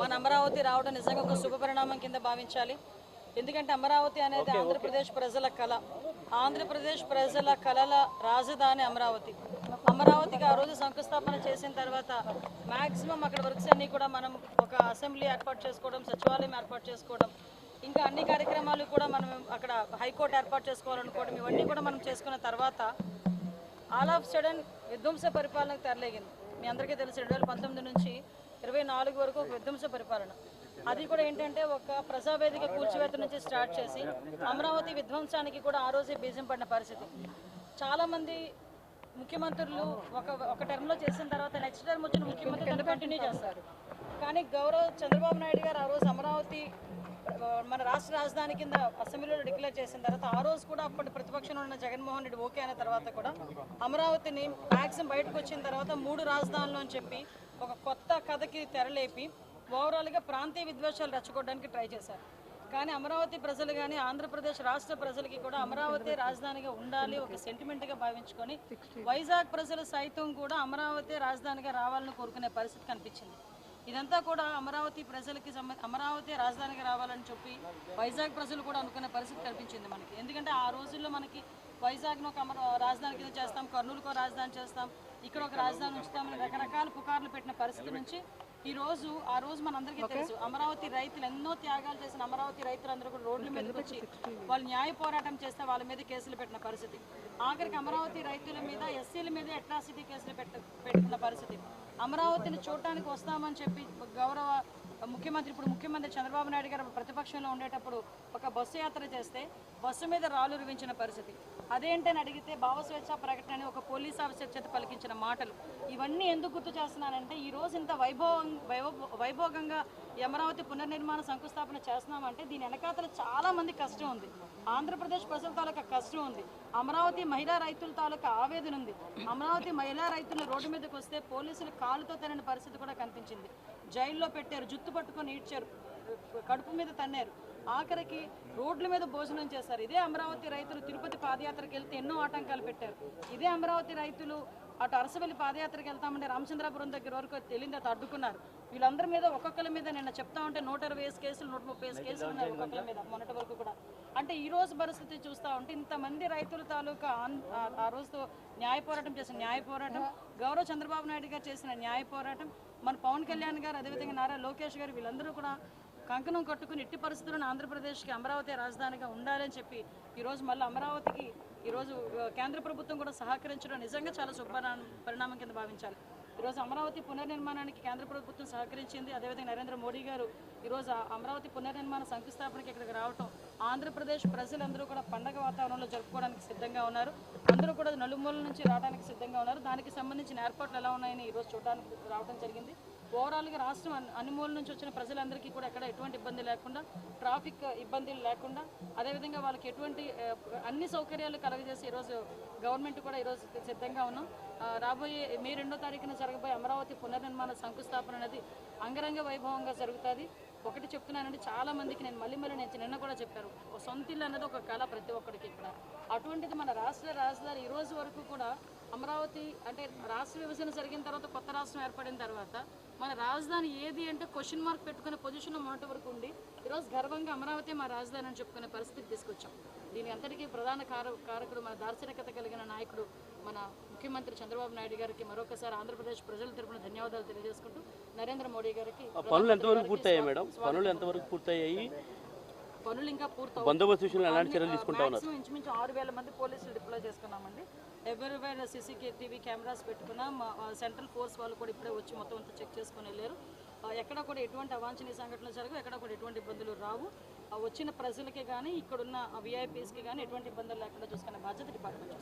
మన అమరావతి రావడం నిజంగా ఒక శుభ పరిణామం కింద భావించాలి. ఎందుకంటే అమరావతి అనేది ఆంధ్రప్రదేశ్ ప్రజల కళ. ఆంధ్రప్రదేశ్ ప్రజల కళల రాజధాని అమరావతి. అమరావతికి ఆ రోజు శంకుస్థాపన చేసిన తర్వాత మాక్సిమం అక్కడ వర్క్స్ అన్ని కూడా మనం ఒక అసెంబ్లీ ఏర్పాటు చేసుకోవడం సచివాలయం ఏర్పాటు చేసుకోవడం ఇంకా అన్ని కార్యక్రమాలు కూడా మనం అక్కడ హైకోర్టు ఏర్పాటు చేసుకోవాలనుకోవడం ఇవన్నీ కూడా మనం చేసుకున్న తర్వాత ఆల్ ఆఫ్ సడన్ విధ్వంస పరిపాలనకు తెరలేగింది. మీ అందరికీ తెలుసు రెండు వేల పంతొమ్మిది నుంచి ఇరవై నాలుగు వరకు ఒక విధ్వంస పరిపాలన. అది కూడా ఏంటంటే ఒక ప్రజావేదిక కూల్చివేత నుంచి స్టార్ట్ చేసి అమరావతి విధ్వంసానికి కూడా ఆ రోజే బీజం పడిన పరిస్థితి. చాలామంది ముఖ్యమంత్రులు ఒక ఒక టర్మ్లో చేసిన తర్వాత నెక్స్ట్ టర్మ్ వచ్చిన ముఖ్యమంత్రి కంటిన్యూ చేస్తారు. కానీ గౌరవ చంద్రబాబు నాయుడు గారు ఆ రోజు అమరావతి మన రాష్ట్ర రాజధాని కింద అసెంబ్లీలో డిక్లేర్ చేసిన తర్వాత ఆ రోజు కూడా అప్పటి ప్రతిపక్షంలో ఉన్న జగన్మోహన్ రెడ్డి ఓకే అయిన తర్వాత కూడా అమరావతిని మ్యాక్సిమం బయటకు వచ్చిన తర్వాత మూడు రాజధానులు అని చెప్పి ఒక కొత్త కథకి తెరలేపి ఓవరాల్గా ప్రాంతీయ విద్వేషాలు రెచ్చగొట్టడానికి ట్రై చేశారు. కానీ అమరావతి ప్రజలు కానీ ఆంధ్రప్రదేశ్ రాష్ట్ర ప్రజలకి కూడా అమరావతి రాజధానిగా ఉండాలి ఒక సెంటిమెంట్గా భావించుకొని వైజాగ్ ప్రజలు సైతం కూడా అమరావతి రాజధానిగా రావాలని కోరుకునే పరిస్థితి కనిపించింది. ఇదంతా కూడా అమరావతి ప్రజలకి అమరావతి రాజధానికి రావాలని చెప్పి వైజాగ్ ప్రజలు కూడా అనుకునే పరిస్థితి కనిపించింది మనకి. ఎందుకంటే ఆ రోజుల్లో మనకి వైజాగ్ను ఒక అమర రాజధాని కింద చేస్తాం కర్నూలుకు రాజధాని చేస్తాం ఇక్కడ ఒక రాజధాని ఉంచుతామని రకరకాల పుకార్లు పెట్టిన పరిస్థితి నుంచి ఈ రోజు ఆ రోజు మనందరికీ తెలుసు అమరావతి రైతులు ఎన్నో త్యాగాలు చేసిన అమరావతి రైతులందరూ కూడా రోడ్ల మీదకి వచ్చి వాళ్ళు న్యాయ పోరాటం చేస్తే వాళ్ళ మీద కేసులు పెట్టిన పరిస్థితి. ఆఖరికి అమరావతి రైతుల మీద ఎస్సీల మీద అట్రాసిటీ కేసులు పెట్ట పెట్టుకున్న పరిస్థితి. అమరావతిని చూడటానికి వస్తామని చెప్పి గౌరవ ముఖ్యమంత్రి ఇప్పుడు ముఖ్యమంత్రి చంద్రబాబు నాయుడు గారు ప్రతిపక్షంలో ఉండేటప్పుడు ఒక బస్సు యాత్ర చేస్తే బస్సు మీద రాళ్ళు రువించిన పరిస్థితి. అదేంటని అడిగితే భావ స్వేచ్ఛ ప్రకటన అని ఒక పోలీస్ ఆఫీసర్ చేత పలికించిన మాటలు. ఇవన్నీ ఎందుకు గుర్తు చేస్తున్నానంటే ఈ రోజు ఇంత వైభవం వైభోగంగా అమరావతి పునర్నిర్మాణ శంకుస్థాపన చేస్తున్నామంటే దీని వెనకాతల చాలా మంది కష్టం ఉంది. ఆంధ్రప్రదేశ్ ప్రజల తాలూకా కష్టం ఉంది. అమరావతి మహిళా రైతుల తాలూకా ఆవేదన ఉంది. అమరావతి మహిళా రైతులు రోడ్డు మీదకి వస్తే పోలీసులు కాలుతో తినని పరిస్థితి కూడా కనిపించింది. జైల్లో పెట్టారు జుత్తు పట్టుకొని ఈడ్చారు. కడుపు మీద తన్నారు. ఆఖరికి రోడ్ల మీద భోజనం చేశారు. ఇదే అమరావతి రైతులు తిరుపతి పాదయాత్రకు వెళ్తే ఎన్నో ఆటంకాలు పెట్టారు. ఇదే అమరావతి రైతులు అటు అరసవల్లి పాదయాత్రకు వెళ్తామంటే రామచంద్రాపురం దగ్గర వరకు తెలియదు అటు అడ్డుకున్నారు. వీళ్ళందరి మీద ఒక్కొక్కరి మీద నిన్న చెప్తా ఉంటే నూట ఇరవై ఐదు కేసులు నూట ముప్పై ఐదు కేసులు ఉన్నాయి ఒక్కొక్కరి మీద మొన్నటి వరకు కూడా. అంటే ఈ రోజు పరిస్థితి చూస్తా ఉంటే ఇంతమంది రైతుల తాలూకా ఆ- ఆ రోజుతో న్యాయ పోరాటం చేసిన న్యాయ పోరాటం గౌరవ చంద్రబాబు నాయుడు గారు చేసిన న్యాయ పోరాటం మన పవన్ కళ్యాణ్ గారు అదేవిధంగా నారా లోకేష్ గారు వీళ్ళందరూ కూడా కంకణం కట్టుకుని ఎట్టి పరిస్థితులను ఆంధ్రప్రదేశ్కి అమరావతి రాజధానిగా ఉండాలని చెప్పి ఈరోజు మళ్ళీ అమరావతికి ఈరోజు కేంద్ర ప్రభుత్వం కూడా సహకరించడం నిజంగా చాలా శుభ పరిణామం కింద భావించాలి. ఈరోజు అమరావతి పునర్నిర్మాణానికి కేంద్ర ప్రభుత్వం సహకరించింది. అదేవిధంగా నరేంద్ర మోడీ గారు ఈరోజు ఆ అమరావతి పునర్నిర్మాణ శంకుస్థాపనకి ఇక్కడికి రావటం ఆంధ్రప్రదేశ్ ప్రజలందరూ కూడా పండగ వాతావరణంలో జరుపుకోవడానికి సిద్ధంగా ఉన్నారు. అందరూ కూడా నలుమూల నుంచి రావడానికి సిద్ధంగా ఉన్నారు. దానికి సంబంధించిన ఏర్పాట్లు ఎలా ఉన్నాయని ఈరోజు చూడడానికి రావడం జరిగింది. ఓవరాల్గా రాష్ట్రం అన్నిమూల నుంచి వచ్చిన ప్రజలందరికీ కూడా ఎక్కడ ఎటువంటి ఇబ్బంది లేకుండా ట్రాఫిక్ ఇబ్బందులు లేకుండా అదేవిధంగా వాళ్ళకి ఎటువంటి అన్ని సౌకర్యాలు కలగజేసి ఈరోజు గవర్నమెంట్ కూడా ఈరోజు సిద్ధంగా ఉన్నాం. రాబోయే మే రెండో తారీఖున జరగబోయే అమరావతి పునర్నిర్మాణ శంకుస్థాపన అనేది అంగరంగ వైభవంగా జరుగుతుంది. ఒకటి చెప్తున్నానంటే చాలా మందికి నేను మళ్ళీ మళ్ళీ నేను నిన్న కూడా చెప్పారు ఒక సొంత ఇల్లు అన్నది ఒక కళ ప్రతి ఒక్కరికి ఇక్కడ. అటువంటిది మన రాష్ట్ర రాజధాని ఈ రోజు వరకు కూడా అమరావతి అంటే రాష్ట్ర విభజన జరిగిన తర్వాత కొత్త రాష్ట్రం ఏర్పడిన తర్వాత మన రాజధాని ఏది అంటే క్వశ్చన్ మార్క్ పెట్టుకునే పొజిషన్లో మొన్నటి వరకు ఉండి ఈరోజు గర్వంగా అమరావతి మా రాజధాని అని చెప్పుకునే పరిస్థితి తీసుకొచ్చాం. దీని అంతటికీ ప్రధాన కార కారకుడు మన దార్శనికత కలిగిన నాయకుడు మన ముఖ్యమంత్రి చంద్రబాబు నాయుడు గారికి మరొకసారి ఆంధ్రప్రదేశ్ ప్రజల తరపున ధన్యవాదాలు తెలియజేసుకుంటూ నరేంద్ర మోడీ గారికి పనులు ఎంతవరకు పూర్తయ్యాయి మేడం? పనులు ఎంతవరకు పూర్తయ్యాయి? పనులు ఇంకా పూర్తవు. బందోబస్తు విషయంలో ఎలాంటి చర్యలు తీసుకుంటా ఉన్నారు ఇంచుమించు ఆరు వేల మంది పోలీసులు డిప్లాయ్ చేసుకున్నామండి. ఎవరివైనా సీసీ టీవీ కెమెరాస్ పెట్టుకున్నాం సెంట్రల్ ఫోర్స్ వాళ్ళు కూడా ఇప్పుడే వచ్చి మొత్తం అంతా చెక్ చేసుకొని వెళ్ళారు. ఎక్కడ కూడా ఎటువంటి అవాంఛనీయ సంఘటనలు జరగవు ఎక్కడ కూడా ఎటువంటి ఇబ్బందులు రావు. వచ్చిన ప్రజలకి కానీ ఇక్కడున్న విఐపీస్కి కానీ ఎటువంటి ఇబ్బందులు లేకుండా చూసుకునే బాధ్యత డిపార్ట్మెంట్